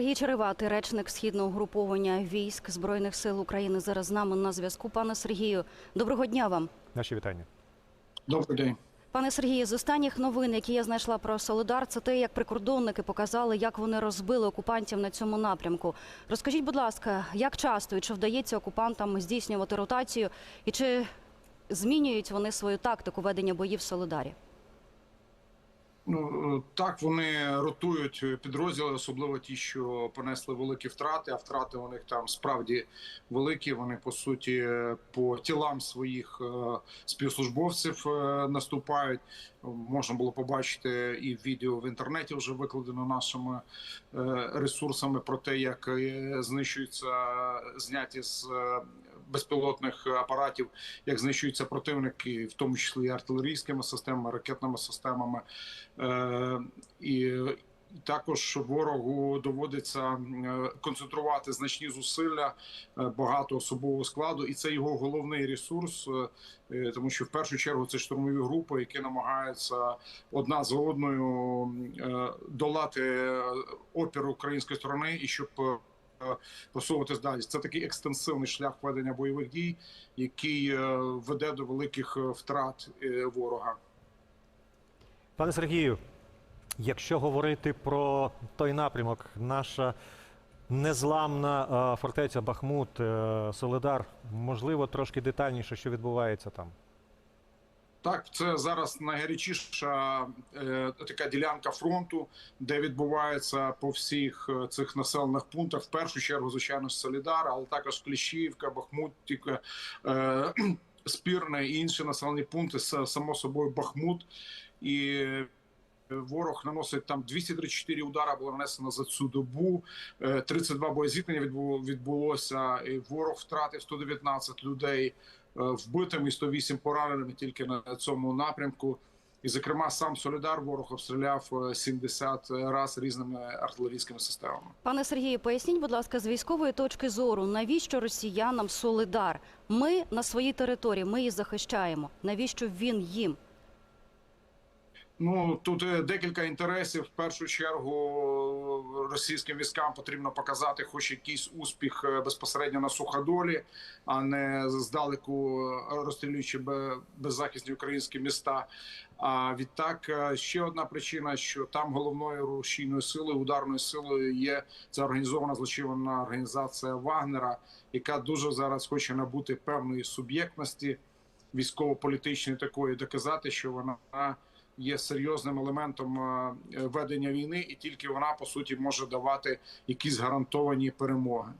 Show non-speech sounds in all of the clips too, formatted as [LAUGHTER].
Сергій Череватий, речник східного груповання військ збройних сил України, зараз з нами на зв'язку. Пане Сергію, доброго дня вам. Наші вітання. Добрий день. Пане Сергію, з останніх новин, які я знайшла про Солидар, це те, як прикордонники показали, як вони розбили окупантів на цьому напрямку. Розкажіть, будь ласка, як часто і чи вдається окупантам здійснювати ротацію, і чи змінюють вони свою тактику ведення боїв в Солидарі? Ну е, так вони ротують підрозділи, особливо ті, що понесли великі втрати. А втрати у них там справді великі. Вони по суті по тілам своїх е, співслужбовців е, наступають. Можна було побачити і відео в інтернеті вже викладено нашими ресурсами про те, як знищуються зняті з безпілотних апаратів, як знищуються противники, в тому числі і артилерійськими системами, ракетними системами. Е, і також ворогу доводиться концентрувати значні зусилля, е, багато особового складу, і це його головний ресурс, е, тому що в першу чергу це штурмові групи, які намагаються одна за одною долати опір української сторони, і щоб просуватись далі. Це такий екстенсивний шлях ведення бойових дій, який е, веде до великих е, втрат е, ворога. Пане Сергію, якщо говорити про той напрямок, наша незламна фортеця Бахмут, Солидар, можливо, трошки детальніше, що відбувається там. Так, це зараз найгарячіша е, така ділянка фронту, де відбувається по всіх е, цих населених пунктах. В першу чергу, звичайно, Солідар, але також Кліщівка, Бахмутівка, е, [CLEARS THROAT] Спірне і інші населені пункти. Само собою Бахмут і. е, Ворог наносить там 234 удара було нанесено за цю добу. Е, 32 боєзіткнення відбуло- відбулося. І ворог втратив 119 людей е, вбитими і 108 пораненими тільки на цьому напрямку. І, зокрема, сам Солідар ворог обстріляв е, 70 раз різними артилерійськими системами. Пане Сергію, поясніть, будь ласка, з військової точки зору, навіщо росіянам Солидар? Ми на своїй території, ми її захищаємо. Навіщо він їм? Ну тут е, декілька інтересів. В першу чергу е, російським військам потрібно показати, хоч якийсь успіх е, безпосередньо на суходолі, а не здалеку е, розстрілюючи беззахисні українські міста. А відтак е, ще одна причина, що там головною рушійною силою, ударною силою є ця організована злочинна організація Вагнера, яка дуже зараз хоче набути певної суб'єктності військово-політичної такої, доказати, що вона є серйозним елементом е, ведення війни, і тільки вона по суті може давати якісь гарантовані перемоги.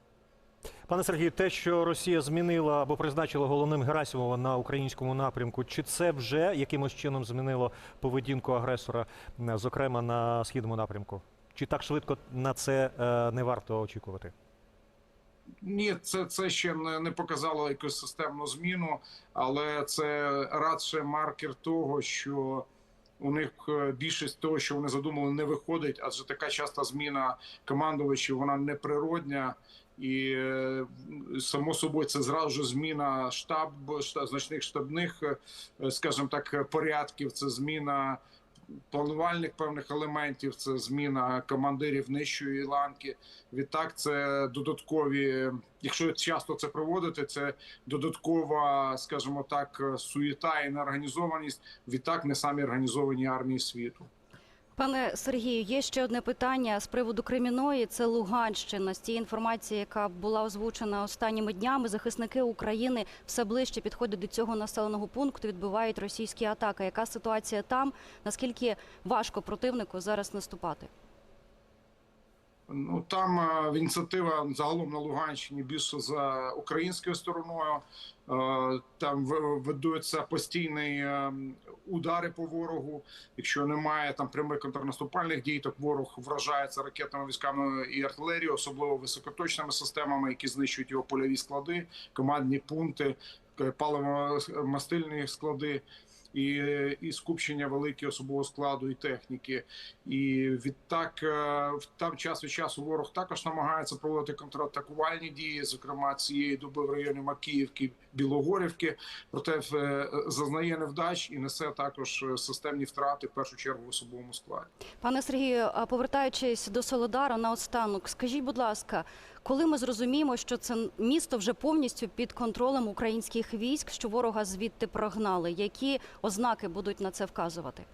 Пане Сергію, те, що Росія змінила або призначила головним Герасимова на українському напрямку, чи це вже якимось чином змінило поведінку агресора, е, зокрема на східному напрямку? Чи так швидко на це е, не варто очікувати? Ні, це, це ще не, не показало якусь системну зміну, але це радше маркер того, що у них е, більшість того, що вони задумали, не виходить, адже така часта зміна командувачів вона неприродня. І е, само собою це зразу зміна штаб, штаб значних штабних, е, скажімо так, порядків. Це зміна планувальних певних елементів, це зміна командирів нижчої ланки. Відтак, це додаткові, якщо часто це проводити, це додаткова, скажімо так, суєта і неорганізованість. Відтак не самі організовані армії світу. Пане Сергію, є ще одне питання з приводу Креміної. Це Луганщина. З тієї інформації, яка була озвучена останніми днями, захисники України все ближче підходять до цього населеного пункту, відбивають російські атаки. Яка ситуація там? Наскільки важко противнику зараз наступати? Ну там е, ініціатива загалом на Луганщині більше за українською стороною. Е, Там ведуться постійні е, удари по ворогу. Якщо немає там прямих контрнаступальних дій, то ворог вражається ракетними військами і артилерією, особливо високоточними системами, які знищують його польові склади, командні пункти, е, паливо-мастильні склади. І, і скупчення великі особового складу і техніки. І відтак е, в- там час від часу ворог також намагається проводити контратакувальні дії, зокрема цієї доби в районі Макіївки, Білогорівки. Проте е, зазнає невдач і несе також е, системні втрати в першу чергу в особовому складі. Пане Сергію, повертаючись до Солодару наостанок, скажіть, будь ласка, коли ми зрозуміємо, що це місто вже повністю під контролем українських військ, що ворога звідти прогнали, які ознаки будуть на це вказувати?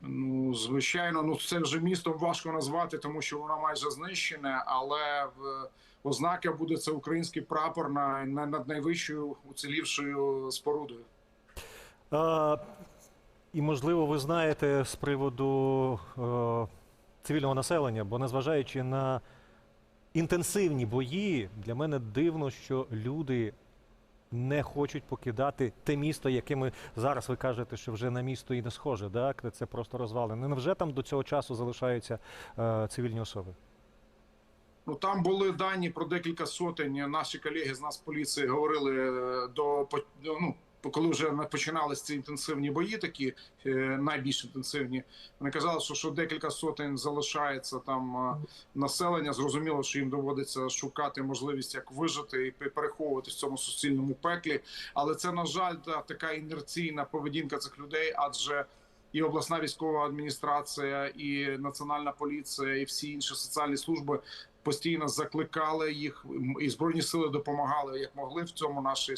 Ну, звичайно, ну це вже містом важко назвати, тому що воно майже знищене, але в ознака буде це український прапор на, на над найвищою уцілівшою спорудою. А, і можливо, ви знаєте з приводу е, цивільного населення, бо незважаючи на інтенсивні бої, для мене дивно, що люди не хочуть покидати те місто, яке ми зараз ви кажете, що вже на місто і не схоже, так? Це просто розвалини. Невже там до цього часу залишаються е, цивільні особи? Ну там були дані про декілька сотень. Наші колеги з нас поліції говорили е, до ну, коли вже починались ці інтенсивні бої, такі е, найбільш інтенсивні. Вони казали, що, що декілька сотень залишається там е, населення. Зрозуміло, що їм доводиться шукати можливість як вижити і пе- переховувати в цьому суцільному пеклі. Але це на жаль та, така інерційна поведінка цих людей, адже і обласна військова адміністрація, і національна поліція, і всі інші соціальні служби постійно закликали їх, і збройні сили допомагали як могли в цьому наші